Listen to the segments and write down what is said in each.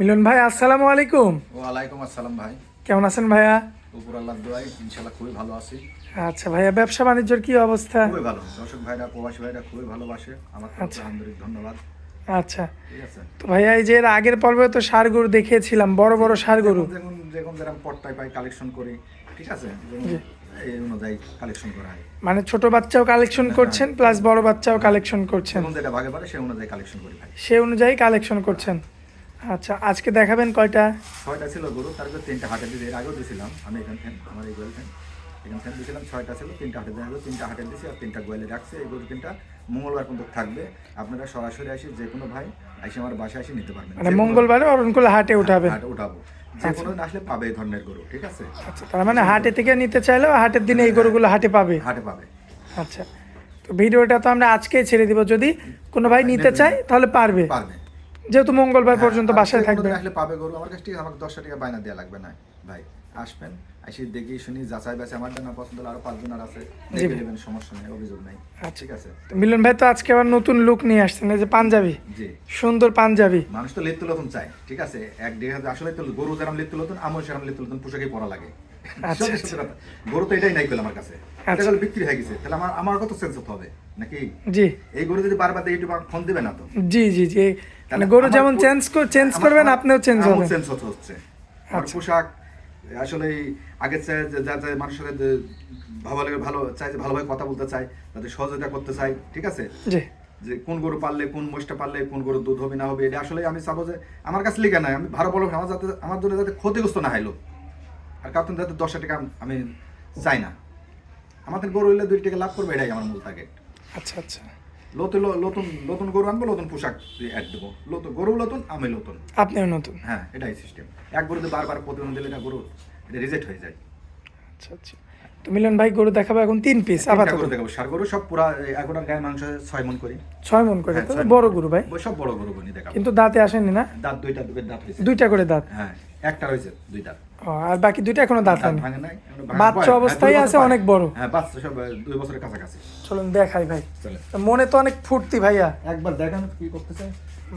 মিলন ভাই আসসালামু আলাইকুম। ওয়ালাইকুম আসসালাম ভাই। কেমন আছেন ভাইয়া? উপর আল্লাহ দোয়াই ইনশাল্লাহ খুবই ভালো আছি। আচ্ছা ভাইয়া ব্যবসা বাণিজ্যের কি অবস্থা? খুবই ভালো। দর্শক ভাইরা প্রবাসী ভাইরা খুবই ভালোবাসে। আমার তরফ আচ্ছা। আন্তরিক ধন্যবাদ। আচ্ছা। ঠিক আছে। তো ভাইয়া এই যে এর আগের পর্বে তো সার গরু দেখিয়েছিলাম বড় বড় সার গরু। যেমন যেরকম পট্টায় পাই কালেকশন করি ঠিক আছে। এই অনুযায়ী কালেকশন করা হয়। মানে ছোট বাচ্চাও কালেকশন করছেন প্লাস বড় বাচ্চাও কালেকশন করছেন। যেটা ভাগে পারে সেই অনুযায়ী কালেকশন করি ভাই। সে অনুযায়ী কালেকশন করছেন। আচ্ছা আজকে দেখাবেন কয়টা? ছয়টা ছিল গরু তারপরে তিনটা হাটে এর আগেও দিয়েছিলাম আমি এখান থেকে আমার এই গোয়েল থেকে এখান থেকে দিয়েছিলাম ছয়টা ছিল তিনটা হাটে দেওয়া তিনটা হাটে দিয়েছি আর তিনটা গোয়েলে রাখছে। এই গরু তিনটা মঙ্গলবার পর্যন্ত থাকবে। আপনারা সরাসরি আসি যে কোনো ভাই এসে আমার বাসায় এসে নিতে পারবেন। মানে মঙ্গলবারে অরণকুলা হাটে উঠাবেন হাট উঠাবো। যে কোনো আসলে পাবে এই ধরনের গরু ঠিক আছে? আচ্ছা তার মানে হাটে থেকে নিতে চাইলেও হাটের দিনে এই গরুগুলো হাটে পাবে। হাটে পাবে। আচ্ছা তো ভিডিওটা তো আমরা আজকেই ছেড়ে দিব। যদি কোনো ভাই নিতে চায় তাহলে পারবে। পারবে। যেহেতু মঙ্গলবার পর্যন্ত বাসায় থাকবে। আসলে পাবে গরু। আমার কাছ থেকে আমাকে দশটা টাকা বায়না দেওয়া লাগবে না ভাই। আসবেন। এসে দেখি শুনি যাচাই বাছাই আমার না পছন্দ হলে আরও পাঁচজন আর আছে দেখে নেবেন সমস্যা নেই অভিযোগ নাই। আচ্ছা। ঠিক আছে? মিলন ভাই তো আজকে আবার নতুন লুক নিয়ে আসছেন এই যে পাঞ্জাবি। জি। সুন্দর পাঞ্জাবি। মানুষ তো লিপ্ত লতুন চায় ঠিক আছে? এক দেড় হাজার আসলে তো গরু যেরকম লিপ্ত লতুন আমার সেরকম লিপ্ত লতুন পোশাকই পরা লাগে। আচ্ছা, কথা। গরু তো এটাই নাই পেলাম আমার কাছে। এটা আচ্ছা। বিক্রি হয়ে গেছে। তাহলে আমার আমার কত সেন্স হতে হবে? নাকি? জি। এই গরু যদি বারবার ইউটিউব ফোন দিবে না তো? জি জি জি। তাহলে গরু যেমন চেঞ্জ চেঞ্জ করবেন আপনিও চেঞ্জ হবেন। চেঞ্জ হতে হচ্ছে। আমার আচ্ছা। পোশাক আসলে আগে চায় যে যা মানুষের সাথে ভালো লাগে ভালো চাই যে ভালোভাবে কথা বলতে চাই তাদের সহযোগিতা করতে চাই ঠিক আছে? জি। যে কোন গরু পাললে কোন মোষটা পাললে কোন গরুর দুধ হবে না হবে এটা আসলে আমি চাবো যে আমার কাছে লিখে নাই। আমি ভালো বলব আমার যাতে আমার জন্য যাতে ক্ষতিগ্রস্ত না হাইলো আর কাউকে যাতে দশটা টাকা আমি চাই না। আমাদের গরু হইলে দুই টাকা লাভ করবে এটাই আমার মূল টার্গেট আচ্ছা আচ্ছা। নতুন নতুন নতুন গরু আনব নতুন পোশাক অ্যাড দেবো। নতুন গরু নতুন আমি নতুন আপনিও নতুন। হ্যাঁ এটাই সিস্টেম এক গরুতে বারবার প্রতিদিন দিলে না গরু এটা রিজেক্ট হয়ে যায়। আচ্ছা আচ্ছা। তো মিলন ভাই গরু দেখাবো এখন তিন পিস আপাতত গরু দেখাবো সার গরু সব পুরা এগারোটার গায়ে মাংস ছয় মন করি। ছয় মন করে হ্যাঁ, তো বড় গরু ভাই। সব বড় গরু বনি দেখাবো। কিন্তু দাঁতে আসেনি না? দাঁত দুইটা দুটো দাঁত হয়েছে। দুইটা করে দাঁত? হ্যাঁ একটা হয়েছে দুই দাঁত আর বাকি দুইটা এখনও দাঁত হয়নি? ভাঙে নাই বাচ্চা হ্যাঁ, অবস্থায় আছে অনেক বড়। হ্যাঁ বাচ্চা সব দুই বছরের কাছাকাছি। চলুন দেখাই ভাই। চলে তো মনে তো অনেক ফুর্তি ভাইয়া। একবার দেখান কি করতেছে।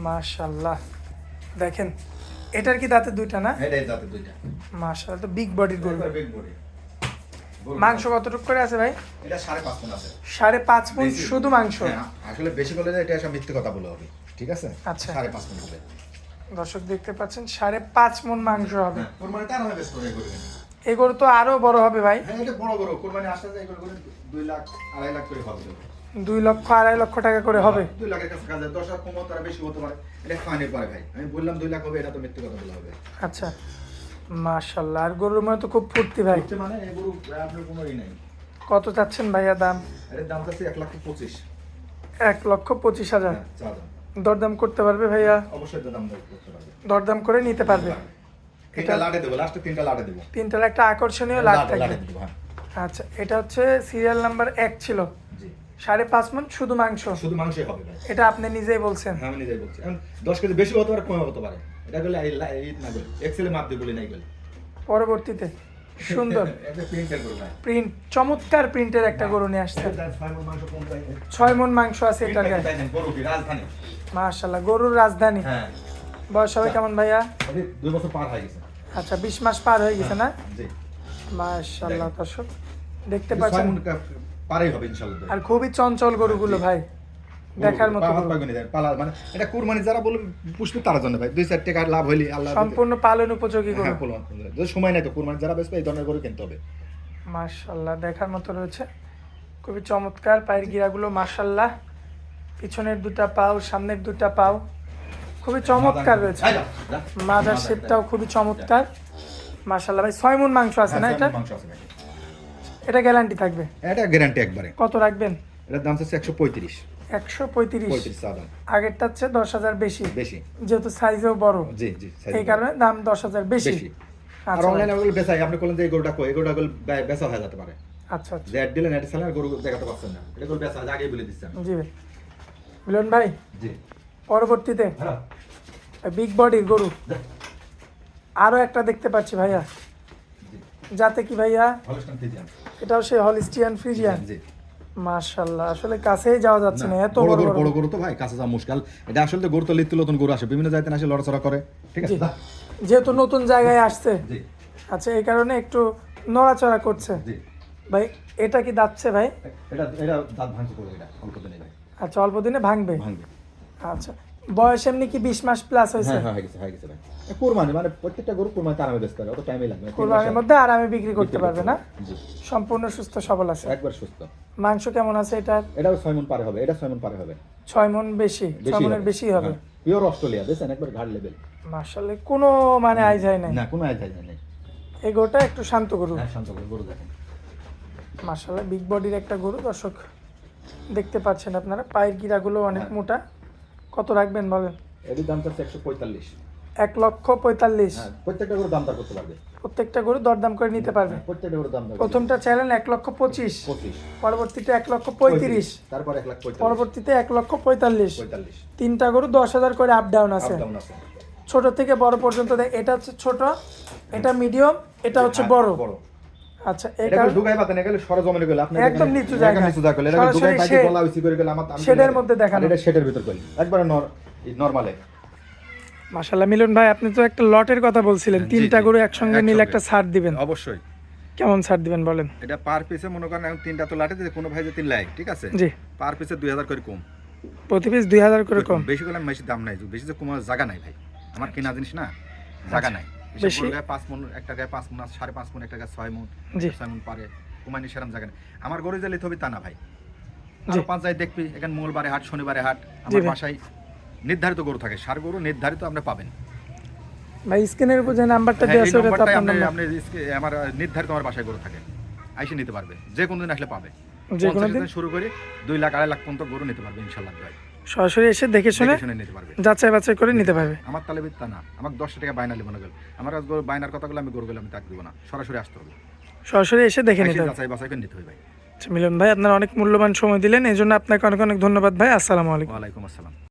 মাশাল্লাহ দেখেন এটার কি দাঁতে দুইটা না? এটাই দাঁতে দুইটা। মাশাল্লাহ তো বিগ বডির গরু। বিগ। গরু। মাংস কতটুকু করে আছে ভাই? এটা সাড়ে পাঁচ মন আছে। সাড়ে পাঁচ মন শুধু মাংস? হ্যাঁ, আসলে বেশি বলে এটা সব মিথ্যে কথা বলে হবে ঠিক আছে? আচ্ছা। সাড়ে পাঁচ মন হবে। দর্শক দেখতে পাচ্ছেন সাড়ে পাঁচ মন মাংস হবে। হ্যাঁ কোরবানি তার হবে বেশ করে এই গরু তো আরও বড় হবে ভাই। হ্যাঁ এটা বড় বড় কোরবানি আসতে যায় এগুলো দুই লাখ আড়াই লাখ করে হবে। দুই লক্ষ আড়াই লক্ষ টাকা করে হবে। দুই লাখের কাছে কাজ দশ লাখ কম তারা বেশি হতে পারে। এটা ফাইনের পরে ভাই। আমি বললাম দুই লাখ হবে এটা তো মিথ্যে কথা বলা হবে। আচ্ছা। মাশাল্লাহ আর গরুর মনে তো খুব ফুর্তি ভাই। মানে এই গরু আপনার কোনো ই নাই। কত চাচ্ছেন ভাইয়া দাম? এর দাম চাচ্ছে এক লাখ পঁচিশ। এক লক্ষ পঁচিশ হাজার। হ্যাঁ দরদাম করতে পারবে ভাইয়া? অবশ্যই তো করতে পারবে। দরদাম করে নিতে পারবে। তিনটা লাটে দেবো লাস্টে তিনটা লাটে দেবো। তিনটার একটা আকর্ষণীয় লাটে- থাকবে। হ্যাঁ। আচ্ছা এটা হচ্ছে সিরিয়াল নাম্বার এক ছিল। সাড়ে পাঁচ মন শুধু মাংস। শুধু মাংসই হবে এটা আপনি নিজেই বলছেন। হ্যাঁ আমি নিজেই বলছি। দশ কেজি বেশি হতে পারে কমে হতে পারে। এটা গেলে এই লা- না গেলে এক্সেলে মাপ দিয়ে বলি নাই গেলে পরবর্তীতে সুন্দর। প্রিন্ট চমৎকার প্রিন্টের একটা গরু নিয়ে আসছে। ছয় মন মাংস আছে এটার গায়ে। মাশাল্লাহ গরুর রাজধানী। হ্যাঁ। বয়স হবে কেমন ভাইয়া? দুই বছর পার হয়ে গেছে। আচ্ছা বিশ মাস পার হয়ে গেছে না? জি। মাশাল্লাহ দর্শক দেখতে পাচ্ছেন। মণ হবে ইনশাআল্লাহ। আর খুবই চঞ্চল গরুগুলো ভাই। দেখার মতো পালা মানে এটা কুরবানি যারা বলে পুষবে তার জন্য ভাই। দুই চার টাকা লাভ হইলে আল্লাহ সম্পূর্ণ পালন উপযোগী হ্যাঁ যদি সময় নাই তো কুরবানি যারা বেসবে এই ধরনের গরু কিনতে হবে। মাশাল্লাহ দেখার মতো রয়েছে। খুবই চমৎকার পায়ের গিরাগুলো মাশাল্লাহ পিছনের দুটা পাও সামনের দুটা পাও। খুবই চমৎকার রয়েছে। মাজার শেপটাও খুবই চমৎকার। মাশাল্লাহ ভাই ছয় মন মাংস আছে না হ্যাঁ, এটা। এটা গ্যারান্টি থাকবে? এটা গ্যারান্টি একবারে। কত রাখবেন? এটার দাম হচ্ছে একশো পঁয়ত্রিশ। একশো পঁয়ত্রিশ। দাম দশ হাজার বেশি। বেশি। যেহেতু সাইজেও বড়। জি জি এই কারণে দাম দশ হাজার বেশি। আর আচ্ছা। অনলাইনে ওগুলো বেচাই। আপনি বলেন যে এই গরুটা কই? এই গরুটা বেচা হয়ে যেতে পারে। আচ্ছা আচ্ছা। যে দিলেন অ্যাড সালেন গরু দেখাতে পারছেন না। এটা গরু বেচা আগে বলে দিচ্ছেন। জি ভাই। মিলন ভাই জি। পরবর্তীতে বিগ বডির গরু। আরও একটা দেখতে পাচ্ছি ভাইয়া। যাতে কি ভাইয়া? এটাও সেই হলিস্টিয়ান ফ্রিজিয়ান। জি। মাশাল্লাহ আসলে কাছেই যাওয়া যাচ্ছে না এত বড় বড় গরু তো ভাই কাছে যাওয়া মুশকিল। এটা আসলে তো গরু তো লিত্ত নতুন গরু আসে বিভিন্ন জায়গাতে আসে লড়াচড়া করে ঠিক আছে? যেহেতু নতুন জায়গায় আসছে। আচ্ছা এই কারণে একটু নড়াচড়া করছে। ভাই এটা কি দাচ্ছে ভাই? এটা এটা দাঁত ভাঙছে করে এটা অল্প দিনে ভাই। আচ্ছা অল্প দিনে ভাঙবে? ভাঙবে। আচ্ছা বয়স এমনি কি বিশ মাস প্লাস হয়েছে? হ্যাঁ হ্যাঁ হয়ে গেছে হয়ে গেছে এ কুরবানি মানে প্রত্যেকটা গরু আরামে বেচতে হবে অত টাইমই লাগবে কোরবানির মধ্যে আরামে বিক্রি করতে পারবে না? সম্পূর্ণ সুস্থ সবল আছে। একবার সুস্থ। মাংস কেমন আছে এটা এটাও মন পারে হবে এটা মন পারে হবে। মন বেশি বেশি হবে। পিওর অস্ট্রেলিয়া দেখছেন? একবার ঘাট লেভেল কোনো মানে আই যায় নাই। না কোনো আয় যায় নেই। এই গরুটা একটু শান্ত গরু। হ্যাঁ শান্ত করে গরু দেখেন। বিগ বডির একটা গরু দর্শক দেখতে পাচ্ছেন আপনারা। পায়ের গিরাগুলো অনেক হ্যাঁ। মোটা। কত রাখবেন বলেন এটির দাম চাচ্ছে একশো পঁয়তাল্লিশ। এক লক্ষ পঁয়তাল্লিশ। হ্যাঁ প্রত্যেকটা গরু দাম দর করতে পারবে। প্রত্যেকটা গরু দরদাম করে নিতে পারবে। হ্যাঁ, প্রত্যেকটা গরু দাম প্রথমটা চাইলেন এক লক্ষ পঁচিশ। পারবে। পঁচিশ। পরবর্তীতে এক লক্ষ পঁয়ত্রিশ। তারপর এক পঁয়তাল্লিশ। পরবর্তীতে এক লক্ষ পঁয়তাল্লিশ। পঁয়তাল্লিশ। তিনটা গরু দশ হাজার করে আপ ডাউন আছে। আপ ডাউন আছে। ছোট থেকে বড় পর্যন্ত এটা হচ্ছে ছোট এটা মিডিয়াম এটা হচ্ছে হ্যাঁ, বড়। বড়। আচ্ছা এটা কারণে দুগাই পাতে সরজমিনে গেলে আপনি একদম নিচু জায়গা। নিচু জায়গা এটা সরাসরি দুগাই গলা উঁচু করে গেলে আমার আমি shade এর বলি- মধ্যে দেখানো। এটা শেডের ভিতর করি একবারে নর নরমালে। মাশাল্লাহ মিলন ভাই আপনি তো একটা লটের কথা বলছিলেন। তিনটা গরু একসঙ্গে নিলে একটা ছাড় দিবেন। অবশ্যই। কেমন ছাড় দিবেন বলেন? এটা পার পিসে মনে করেন এখন তিনটা তো লাটে কোনো ভাই যে তিন লাখ ঠিক আছে? জি। পার পিসে দুই হাজার করে কম। প্রতি পিস দুই হাজার করে কম? বেশি করলে বেশি দাম নাই বেশি যে কমার জায়গা নাই ভাই। আমার কেনা জিনিস না জায়গা নাই। আচ্ছা। বেশি- বেশি গায়ে পাঁচ মন একটা গায়ে পাঁচ মন সাড়ে পাঁচ মন একটা গায়ে ছয় মন ছয় মন পারে কুমানি সেরম জায়গা আমার গরু যে লিতে হবে তা না ভাই। আর পাঁচ দেখবি এখানে মঙ্গলবারে হাট শনিবারে হাট আমার বাসায় নির্ধারিত গরু থাকে। সার গরু নির্ধারিত আপনি পাবেন। ভাই স্ক্রিনের উপর যে নাম্বারটা হ্যাঁ, দেওয়া আছে ওটা আপনার আপনি আপনি আমার নির্ধারিত আমার বাসায় গরু থাকে। আইসে নিতে পারবে। যে কোনো দিন আসলে পাবে। যে কোনো দিন? শুরু করে দুই লাখ আড়াই লাখ পর্যন্ত গরু নিতে পারবে ইনশাল্লাহ ভাই। সরাসরি এসে দেখে শুনে নিতে পারবে। যাচাই বাছাই করে নিতে পারবে। আমার তালে তা না। আমার দশটা টাকা বাইনা নেব না গেল। আমার বাইনার কথাগুলো আমি গরু গেলে আমি তাক দিব না। সরাসরি আসতে হবে। সরাসরি এসে দেখে নিতে হবে। যাচাই বাছাই করে নিতে হবে ভাই। আচ্ছা, মিলন ভাই আপনার অনেক মূল্যবান সময় দিলেন এই জন্য আপনাকে অনেক অনেক ধন্যবাদ ভাই। আসসালামু আলাইকুম। ওয়ালাইকুম আসসালাম।